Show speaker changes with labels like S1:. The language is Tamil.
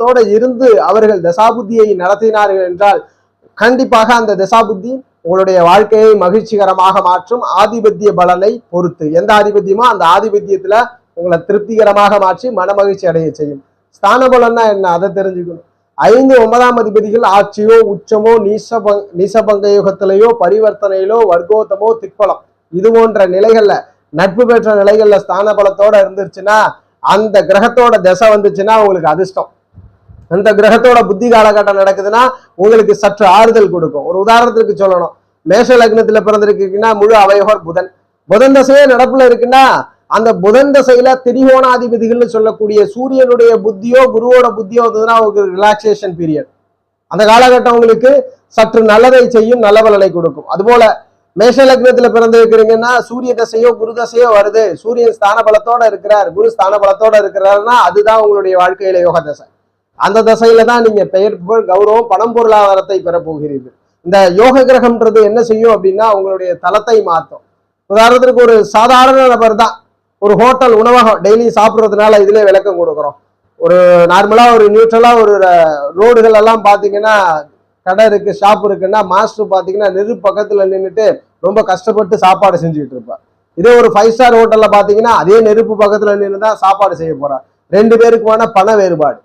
S1: தோட இருந்து அவர்கள் தசாபுத்தியை நடத்தினார்கள் என்றால் கண்டிப்பாக அந்த தசாபுத்தி உங்களுடைய வாழ்க்கையை மகிழ்ச்சிகரமாக மாற்றும். ஆதிபத்திய பலனை பொறுத்து. எந்த ஆதிபத்தியமோ அந்த ஆதிபத்தியத்துல உங்களை திருப்திகரமாக மாற்றி மனமகிழ்ச்சி அடைய செய்யும். ஸ்தான பலன்னா என்ன? அதை தெரிஞ்சுக்கணும். ஐந்து ஒன்பதாம் அதிபதிகள் ஆட்சியோ உச்சமோ நீசபங் நீசபங்க யுகத்திலேயோ பரிவர்த்தனையிலோ வர்க்கோத்தமோ திக்பலம். இது போன்ற நிலைகள்ல நட்பு பெற்ற நிலைகள்ல ஸ்தான பலத்தோட இருந்துருச்சுன்னா அந்த கிரகத்தோட திசை வந்துச்சுன்னா உங்களுக்கு அதிர்ஷ்டம். அந்த கிரகத்தோட புத்தி காலகட்டம் நடக்குதுன்னா உங்களுக்கு சற்று ஆறுதல் கொடுக்கும். ஒரு உதாரணத்துக்கு சொல்லணும். மேஷ லக்னத்துல பிறந்திருக்கீங்கன்னா முழு அவயோகர் புதன். புதன் தசையே நடப்புல இருக்குன்னா அந்த புதன் தசையில திரிகோணாதிபதிகள்னு சொல்லக்கூடிய சூரியனுடைய புத்தியோ குருவோட புத்தியோ வந்ததுன்னா உங்களுக்கு ரிலாக்ஸேஷன் பீரியட் அந்த காலகட்டம் உங்களுக்கு சற்று நல்லதை செய்யும் நல்ல பலனை கொடுக்கும். அதுபோல மேஷ லக்னத்துல பிறந்திருக்கிறீங்கன்னா சூரிய தசையோ குரு தசையோ வருது. சூரியன் ஸ்தான பலத்தோட இருக்கிறார். குரு ஸ்தான பலத்தோட இருக்கிறாருன்னா அதுதான் உங்களுடைய வாழ்க்கையில யோக தசை. அந்த தசையில தான் நீங்க பெயர் புகழ் கௌரவம் பணம் பொருளாதாரத்தை பெற போகிறீர்கள். இந்த யோக கிரகம்ன்றது என்ன செய்யும் அப்படின்னா உங்களுடைய தளத்தை மாற்றும். உதாரணத்துக்கு ஒரு சாதாரண நபர் தான். ஒரு ஹோட்டல் உணவகம் டெய்லி சாப்பிட்றதுனால இதுல விளக்கம் கொடுக்குறோம். ஒரு நார்மலா ஒரு நியூட்ரலா ஒரு ரோடுகள் எல்லாம் பாத்தீங்கன்னா கடை இருக்கு ஷாப் இருக்குன்னா மாஸ்டர் பாத்தீங்கன்னா நெரு பக்கத்துல நின்றுட்டு ரொம்ப கஷ்டப்பட்டு சாப்பாடு செஞ்சுக்கிட்டு இருப்பார். இதே ஒரு ஃபைவ் ஸ்டார் ஹோட்டல்ல பாத்தீங்கன்னா அதே நெருப்பு பக்கத்துல நின்று தான் சாப்பாடு செய்ய போறார். ரெண்டு பேருக்குமான பண வேறுபாடு.